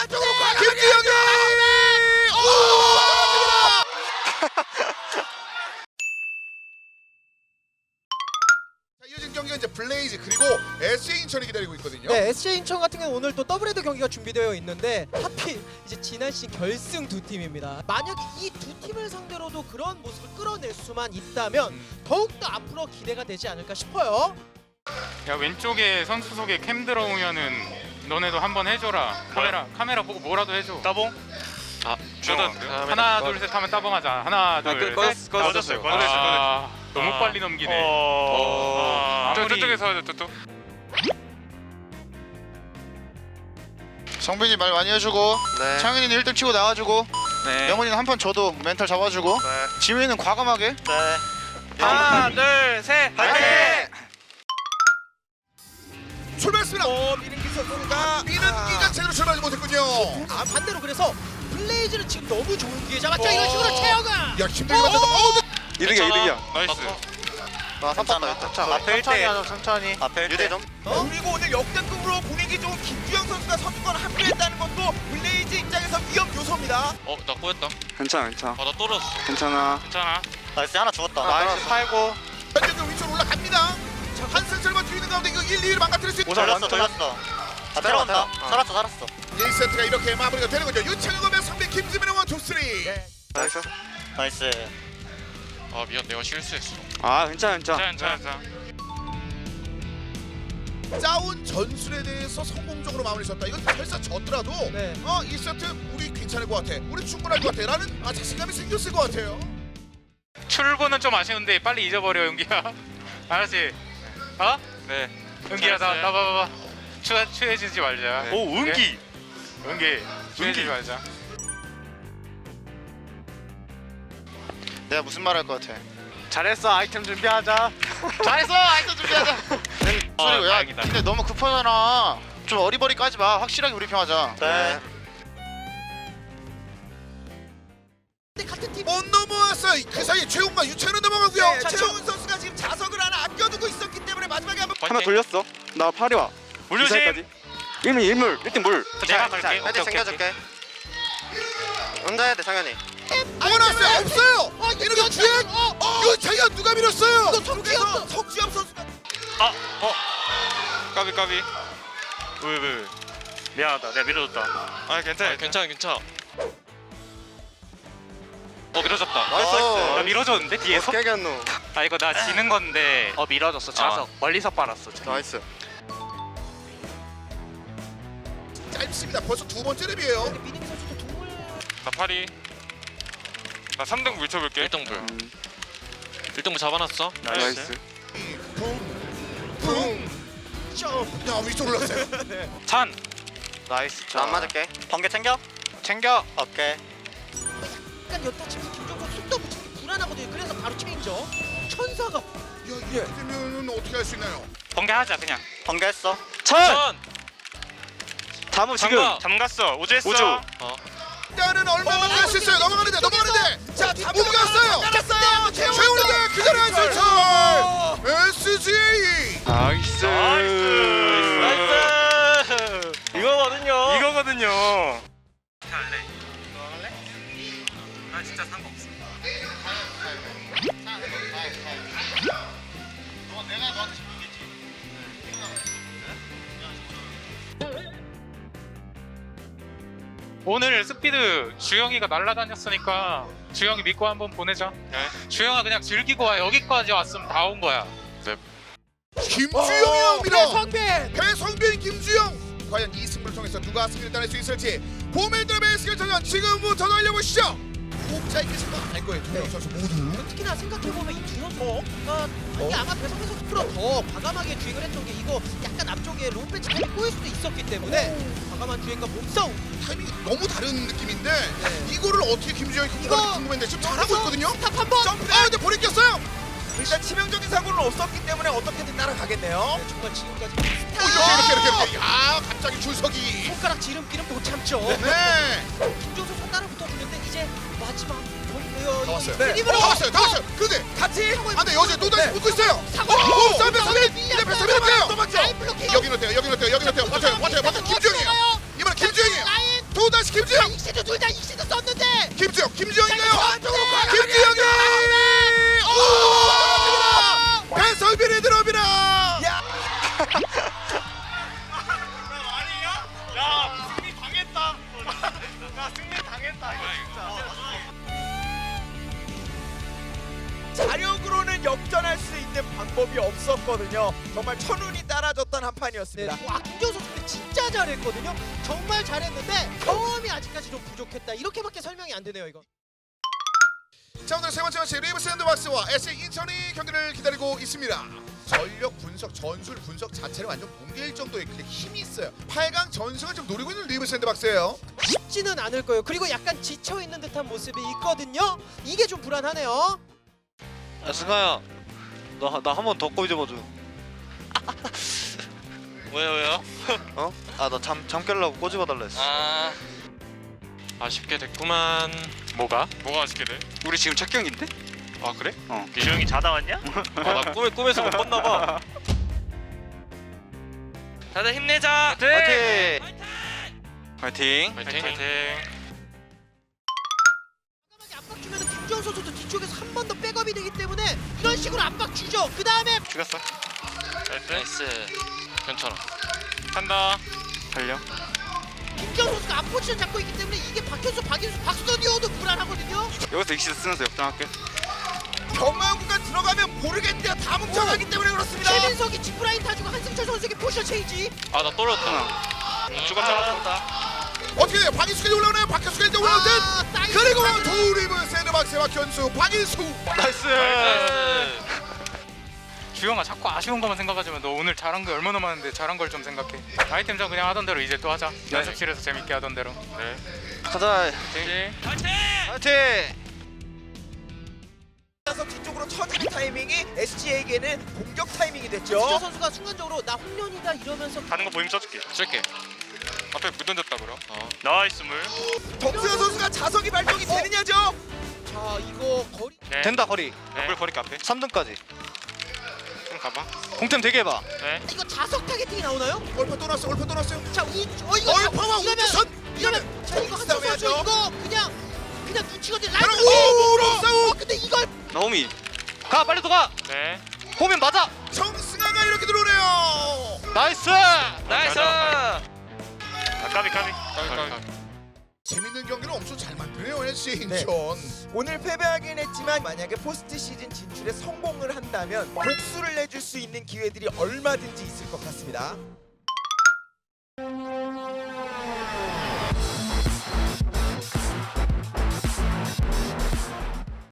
안쪽으로 과감하게 김주영이! 오! 자, 이어진 경기가 이제 블레이즈 그리고 SJ 인천이 기다리고 있거든요. 네, SJ 인천 같은 경우 는 오늘 또 더블헤더 경기가 준비되어 있는데 하필 이제 지난 시즌 결승 두 팀입니다. 만약에 이두 팀을 상대로도 그런 모습을 끌어낼 수만 있다면 음. 더욱더 앞으로 기대가 되지 않을까 싶어요. 야 왼쪽에 선수 속에 캠 들어오면은 너네도 한번 해줘라 카메라 카메라 보고 뭐라도 해줘 따봉? 아, 주던 주던. 하나 둘 셋 하면 따봉하자 하나 그, 둘셋 꺼졌- 꺼졌어요. 꺼졌어요. 아, 너무 아. 빨리 넘기네 어... 아, 저 아무리- 저쪽에서 하자 저쪽. 성빈이 말 많이 해주고 네. 창현이는 1등 치고 나와주고 네. 영훈이는 한 판 줘도 멘탈 잡아주고 네. 지민이는 과감하게 네. 하나, 둘, 셋. 파이팅! 출발했습니다. 어 미rin기 선수가 미는기가 제대로 출발하지 못했군요. 아 반대로 그래서 블레이즈는 지금 너무 좋은 기회 잡았죠. 어. 이런 식으로 채영아. 야 힘들게 만든다. 어우, 이득이야, 이득이야. 나이스. 나 3판 다 앞에 1대. 하자, 천천히. 앞에 1대. 좀. 어? 그리고 오늘 역대급으로 분위기 좋은 김주영 선수가 선두권 합류했다는 것도 블레이즈 입장에서 위험 요소입니다. 어, 나 꼬였다. 괜찮아 괜찮아 아, 나 떨어졌어. 괜찮아 괜찮아 나이스, 하나 죽었다. 나이스 팔고 현재 위쪽으로 올라갑니다. 한 센트만 뒤에 있는 가운데 이거 1, 2를 망가뜨릴 수 있는 살렸어, 살렸어. 아, 들어간다. 살았어, 살았어. 1세트가 이렇게 마무리가 되는군요. 윤창범의 상대 김지민의 원투 쓰리. 나이스 나이스. 아, 미안. 내가 실수했어. 아 괜찮아 괜찮아 괜찮아 괜찮아 짜온 전술에 대해서 성공적으로 마무리 졌다. 이건 설사 졌더라도 네. 어 1세트 우리 괜찮을 것 같아. 우리 충분할 것 같아. 라는 아, 자신감이 생겼을 것 같아요. 출구는 좀 아쉬운데 빨리 잊어버려 용기야 알았지? 어? 네. 은기야 나, 알았어요. 나 봐봐 추, 추해지지 말자. 네. 오 은기. 은기. 추해지지 말자. 내가 무슨 말 할 것 같아? 잘했어 아이템 준비하자. 잘했어 아이스 준비하자. 어, 소리고 야 다행이다. 근데 너무 급하잖아. 좀 어리버리 까지 마. 확실하게 우리 평하자. 네. 근데 같은 팀. 못 넘어왔어. 그 사이에 최웅과 유찬은 넘어가고요. 네, 최훈 선수가 지금 자석을 하나 아껴두고 있었기 때문에 마지막에 한번 하나 돌렸어. 나 파리 와 물조심 일물 일물 1등 물 내가 갈게 애들 오케이, 오케이, 챙겨줄게. 혼자야 돼, 상현이. 원았어요. 없어요. 이렇게 주행. 이거 자기가 누가 밀었어요? 속에서 석지엽 선수가 까비, 까비. 왜 왜? 미안하다 내가 밀어줬다 아, 괜찮아. 괜찮아, 괜찮아. 어, 밀어졌다. 나이스. 나 밀어줬는데 뒤에서? 깨겠노. 아 이거 나 지는 건데 어 밀어줬어 자석 멀리서 빨았어 나이스. 짧습니다. 벌써 두 번째 랩이에요. 미닝 선수도 동물 나 파리. 나 3등 물 쳐볼게. 1등 불. 1등 불 잡아놨어. 나이스 붕. 점프. 야 위쪽 올랐어요. 찬 나이스. 나 안 맞을게. 번개 챙겨? 챙겨. 오케이. 약간 여타 치면서 김종국 속도 붙이는 게 불안하거든요. 그래서 바로 체인저. 천사가 야 이렇게 되면 어떻게 할 수 있나요? 번개하자 그냥 번개했어. 천! 다무 지금 잠갔어 오즈 했어 우주 일단은 얼마만 할 수 있어요. 넘어가는데 넘어가는데. 자 우겨왔어요. 잘했어요. 최훈 최훈이가 그 전에 한 설정. SG. 나이스 나이스 이거거든요 이거거든요 나 진짜 상관없어 오늘 스피드 주영이가 날라다녔으니까 주영이 믿고 한번 보내자 주영아 그냥 즐기고 와 여기까지 왔으면 다 온 거야 김주영이옵니다. 성빈. 배성빈 김주영. 과연 이 승부를 통해서 누가 승리를 따낼 수 있을지 봄앤드랍의 스킬전전 지금부터 달려보시죠. 목자 있게 생각 알 거예요. 두명 선수 모두. 특히나 생각해보면 이두 선수가 이게 아마 배성민 선수보다 더 과감하게 주행을 했던 게 이거 약간 앞쪽에 롱배치 이 꼬일 수도 있었기 때문에 과감한 주행과 몸싸움 타이밍이 너무 다른 느낌인데 네. 이거를 어떻게 김주영이 이거 궁금했는데 지금 잘하고 있거든요. 스탑 한번 점프. 아 근데 볼이 꼈어요. 일단 치명적인 사고는 없었기 때문에 어떻게든 따라가겠네요. 네, 정말 지금까지 어, 이렇게 이렇게 이렇게 이렇게. 아 갑자기 줄서기. 손가락 지름길은 못 참죠 네. 김종수 이제 마지막 볼게요. 다 왔어요. 네. 다 왔어요. 다 왔어요. 근데 같이 안돼 여자 또 다시 붙고 있어요. 사고. 사면 사면 이제 패스 패스 해요. 여기는 어때요? 여기는 어때요? 여기는 어때요? 맞아요, 맞아요, 맞아요. 김주영이에요. 이번엔 김주영이에요. 라인. 또 다시 김주영, 익시도 둘다 익시도 썼는데. 김주영, 김주영이에요. 있는 방법이 없었거든요. 정말 천운이 따라줬던 한 네, 판이었습니다. 와 김지호 선수는 진짜 잘했거든요. 정말 잘했는데 경험이 아직까지 좀 부족했다. 이렇게밖에 설명이 안 되네요 이거. 자 오늘 세 번째 매치 리브 샌드박스와 SC 인천이 경기를 기다리고 있습니다. 전력 분석, 전술 분석 자체를 완전 붕괴일 정도의 그냥 힘이 있어요. 8강 전승을 좀 노리고 있는 리브 샌드박스예요. 쉽지는 않을 거예요. 그리고 약간 지쳐 있는 듯한 모습이 있거든요. 이게 좀 불안하네요. 야 승아야 나 나 한 번더 잡아줘 왜요 왜요? 어? 아 나 잠잠 깨려고 꼬집어 달라 했어 아 아쉽게 됐구만 뭐가? 뭐가 아쉽게 돼? 우리 지금 첫 경기인데? 아 그래? 어 주영이 자다 왔냐? 나 꿈에, 꿈에서 못 봤나 봐 다들 힘내자 파이팅! 파이팅 파이팅. 파이팅 과감하게 압박 주면 김지호 선수도 뒤쪽에서 한 번 더 백업이 되기 때문에 이런 식으로 압박 주죠. 그 다음에 죽였어 나이스. 나이스 괜찮아 간다. 달려 김지호 선수가 앞 포지션 잡고 있기 때문에 이게 박현수, 박인수, 박선이어도 불안하거든요. 여기서 익시드 쓰면서 역전할게 경마구가 들어가면 모르겠대요. 다 뭉쳐가기 때문에 그렇습니다. 최민석이 직브라인 타주고 한승철 선수에게 포지션 체인지. 아 나 떨어졌다 죽었잖아 어떻게 돼요? 박인수까지 올라오나요? 올라올 듯. 아, 사이드 그리고 사이드. 두 샌드박스와 박현수, 박인수. 나이스! 주영아 자꾸 아쉬운 것만 생각하지만 너 오늘 잘한 게 얼마나 많은데 잘한 걸 좀 생각해. 아이템전 그냥 하던 대로 이제 또 하자. 연습실에서 재밌게 하던 대로. 네. 가자 네. 파이팅! 그래서 뒤쪽으로 쳐주는 타이밍이 SG에게는 공격 타이밍이 김지호 됐죠. 선수가 순간적으로 나 홍련이다 이러면서 가는 거 보이면 써줄게 쓸게. 앞에 물 던졌다 그럼. 어. 나이스 물 덕수현 선수가 자석이 발동이 되느냐죠. 네. 된다 거리 물 버릴게 앞에 3등까지 좀 가봐. 공템 되게 해봐 네 이거 자석 타겟팅이 나오나요? 올파 또 났어, 올파 또 났어요. 자, 이, 어 이거 얼파와 이러면 우주선. 이러면 자 이거 한쪽 선수 싸움해야죠. 이거 그냥 그냥 라이트. 바로 오로 싸움. 어 근데 이걸 나오미 가 빨리 더가 네. 호면 맞아 정승아가 이렇게 들어오네요. 나이스! 나이스 아 까비 까비 가비 가비. 재밌는 경기를 엄청 잘 만드네요, 네. 인천. 오늘 패배하긴 했지만 만약에 포스트 시즌 진출에 성공을 한다면 복수를 내줄 수 있는 기회들이 얼마든지 있을 것 같습니다.